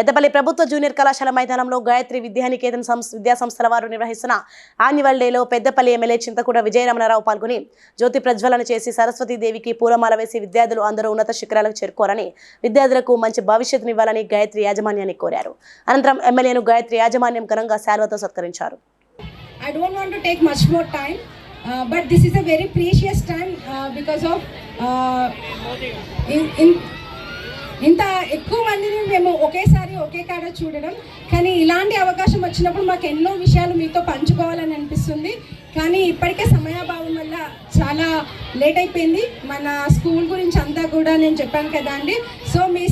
పెద్దపల్లి ప్రభుత్వ జూనియర్ కళాశాల మైదానంలో గాయత్రి విద్యానికేతన్ సంస్థ విద్యా సంస్థల వారు నిర్వహిస్తున్న ఆన్యువల్ డేలో పెద్దపల్లి ఎమ్మెల్యే చింతకూడ విజయరమణారావు పాల్గొని జ్యోతి ప్రజ్వలన చేసి సరస్వతీదేవికి పూలమాల వేసి విద్యార్థులు అందరూ ఉన్నత శిఖరాలకు చేరుకోవాలని విద్యార్థులకు మంచి భవిష్యత్తునివ్వాలని గాయత్రి యాజమాన్యాన్ని కోరారు. అనంతరం ఎమ్మెల్యేను గాయత్రి యాజమాన్యం ఘనంగా శాల్వతో సత్కరించారు. I don't want to take much more time, uh, but this is a very precious time uh, because of uh, in, in, ఇంత ఎక్కువ మందిని మేము ఒకేసారి ఒకే కాడ చూడడం కానీ ఇలాంటి అవకాశం వచ్చినప్పుడు మాకు ఎన్నో విషయాలు మీతో పంచుకోవాలని అనిపిస్తుంది. కానీ ఇప్పటికే సమయాభావం వల్ల చాలా లేట్ అయిపోయింది. మన స్కూల్ గురించి అంతా కూడా నేను చెప్పాను కదా అండి. So me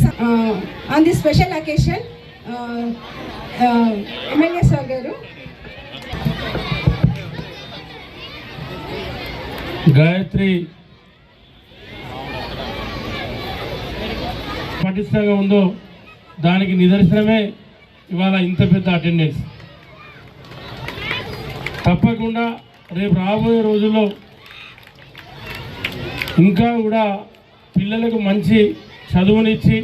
on the special occasion MLA sir గారు. గాయత్రి పటిష్టంగా ఉందో దానికి నిదర్శనమే ఇవాళ ఇంత పెద్ద అటెండెన్స్. తప్పకుండా రేపు రాబోయే రోజుల్లో ఇంకా కూడా పిల్లలకు మంచి చదువునిచ్చి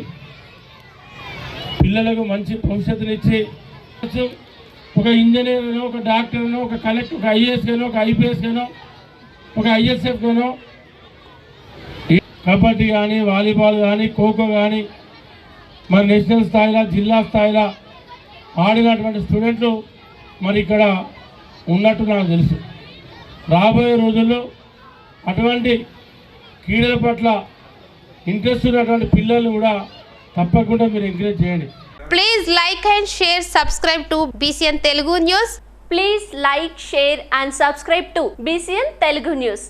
పిల్లలకు మంచి భవిష్యత్తునిచ్చి ఒక ఇంజనీర్నో ఒక డాక్టర్నో ఒక కలెక్టర్ ఒక ఐఏఎస్ గానో ఒక ఐపీఎస్ గానో ఒక ఐఎస్ఎఫ్ గానో కబడ్డీ కానీ వాలీబాల్ కానీ ఖోఖో కానీ మరి నేషనల్ స్థాయిలో జిల్లా స్థాయిలో ఆడినటువంటి స్టూడెంట్లు మరి ఇక్కడ ఉన్నట్టు నాకు తెలుసు. రాబోయే రోజుల్లో అటువంటి క్రీడల పట్ల ఇంట్రెస్ట్ ఉన్నటువంటి పిల్లల్ని కూడా తప్పకుండా మీరు ఎంకరేజ్ చేయండి. Please like and share subscribe to BCN Telugu news please like share and subscribe to BCN Telugu news